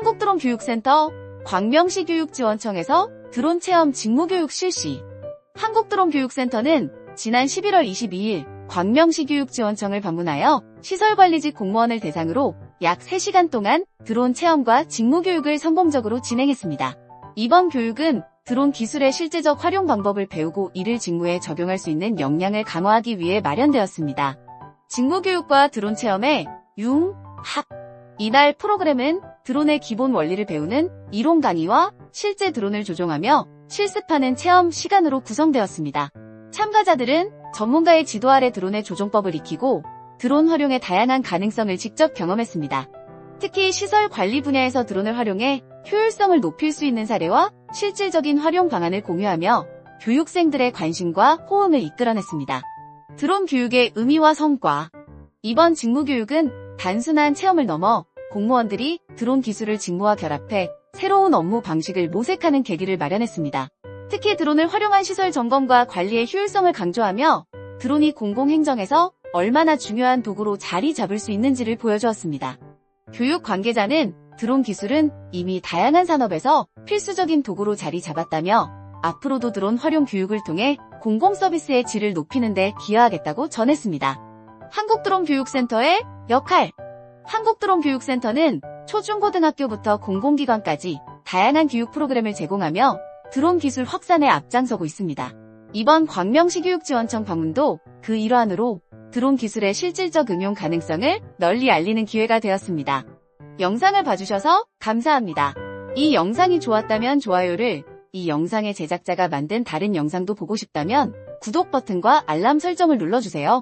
한국드론교육센터 광명시 교육지원청에서 드론 체험 직무교육 실시. 한국드론교육센터는 지난 11월 22일 광명시 교육지원청을 방문하여 시설관리직 공무원을 대상으로 약 3시간 동안 드론 체험과 직무교육을 성공적으로 진행했습니다. 이번 교육은 드론 기술의 실제적 활용 방법을 배우고 이를 직무에 적용할 수 있는 역량을 강화하기 위해 마련되었습니다. 직무교육과 드론 체험의 융, 합. 이날 프로그램은 드론의 기본 원리를 배우는 이론 강의와 실제 드론을 조종하며 실습하는 체험 시간으로 구성되었습니다. 참가자들은 전문가의 지도 아래 드론의 조종법을 익히고 드론 활용의 다양한 가능성을 직접 경험했습니다. 특히 시설 관리 분야에서 드론을 활용해 효율성을 높일 수 있는 사례와 실질적인 활용 방안을 공유하며 교육생들의 관심과 호응을 이끌어냈습니다. 드론 교육의 의미와 성과 이번 직무교육은 단순한 체험을 넘어 공무원들이 드론 기술을 직무와 결합해 새로운 업무 방식을 모색하는 계기를 마련했습니다. 특히 드론을 활용한 시설 점검과 관리의 효율성을 강조하며 드론이 공공행정에서 얼마나 중요한 도구로 자리 잡을 수 있는지를 보여주었습니다. 교육 관계자는 드론 기술은 이미 다양한 산업에서 필수적인 도구로 자리 잡았다며 앞으로도 드론 활용 교육을 통해 공공 서비스의 질을 높이는 데 기여하겠다고 전했습니다. 한국드론교육센터의 역할 한국드론교육센터는 초중고등학교부터 공공기관까지 다양한 교육 프로그램을 제공하며 드론 기술 확산에 앞장서고 있습니다. 이번 광명시 교육지원청 방문도 그 일환으로 드론 기술의 실질적 응용 가능성을 널리 알리는 기회가 되었습니다. 영상을 봐주셔서 감사합니다. 이 영상이 좋았다면 좋아요를, 이 영상의 제작자가 만든 다른 영상도 보고 싶다면 구독 버튼과 알람 설정을 눌러주세요.